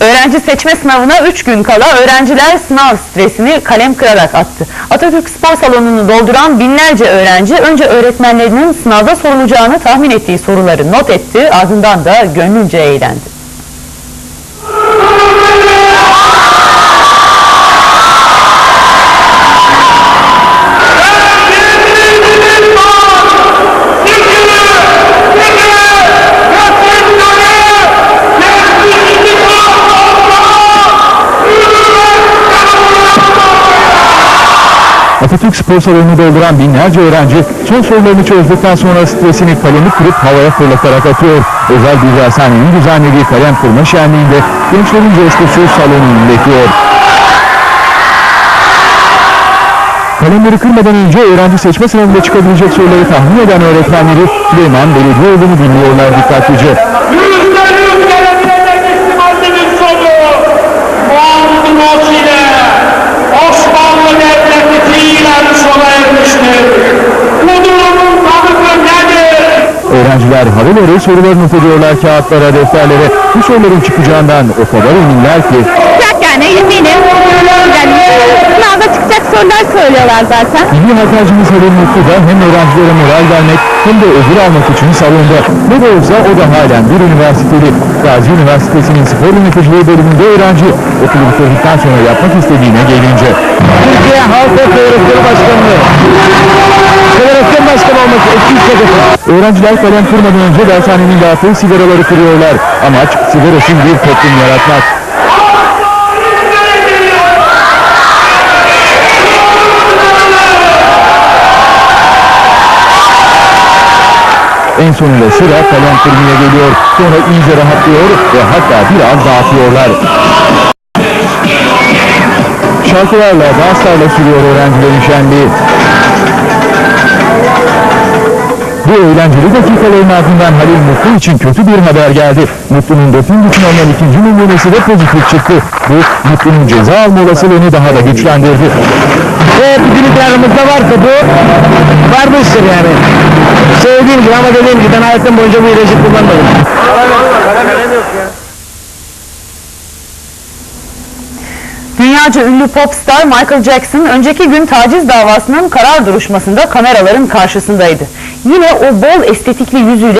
Öğrenci seçme sınavına 3 gün kala öğrenciler sınav stresini kalem kırarak attı. Atatürk Spor Salonu'nu dolduran binlerce öğrenci önce öğretmenlerinin sınavda sorulacağını tahmin ettiği soruları not etti, ardından da gönlünce eğlendi. Atatürk Spor Salonu'nu dolduran binlerce öğrenci son sorularını çözdükten sonra stresini kalemi kırıp havaya fırlatarak atıyor. Özel bir dershanenin düzenlediği kalem kırma şenliğinde gençlerin coşkusu salonu inletiyor. Kalemleri kırmadan önce öğrenci seçme sınavında çıkabilecek soruları tahmin eden öğretmenleri Süleyman Belediyeoğlu'nu dinliyorlar dikkatlice. Öğrenciler harıl harıl soruları not ediyorlar kağıtlara, defterlere. Bu soruların çıkacağından o kadar eminler ki Çıkacak yani eminim. Yani sınavda çıkacak sorular söylüyorlar zaten. Milli habercimiz Halil Mutlu da hem öğrencilere moral vermek hem de ödül almak için salonda. Ne de olsa o da halen bir üniversiteli. Gazi Üniversitesi'nin spor yöneticiliği bölümünde öğrenci. Okulu bitirdikten sonra yapmak istediğine gelince. Türkiye Halk Federasyonu Başkanlığı. Federasyon başkanı olması eski hedefi. Öğrenciler kalem kırmadan önce dershanenin dağıttığı sigaraları kırıyorlar. Amaç sigarasız bir toplum yaratmak. En sonunda sıra kalem kırmaya geliyor. Sonra iyice rahatlıyor ve hatta biraz dağıtıyorlar. Şarkılarla, danslarla sürüyor öğrencilerin şenliği. Bu eğlenceli dakikaların ardından Halil Mutlu için kötü bir haber geldi. Mutlu'nun doping için alınan ikinci numunesi de pozitif çıktı. Bu Mutlu'nun ceza alma olasılığını daha da güçlendirdi. Ve bizim planımızda varsa bu varmıştır yani. Söylediğim gibi ama dediğim gibi ben hayatım boyunca bu ilacı kullanmadım. Dünyaca ünlü popstar Michael Jackson önceki gün taciz davasının karar duruşmasında kameraların karşısındaydı. Yine o bol estetikli yüzüyle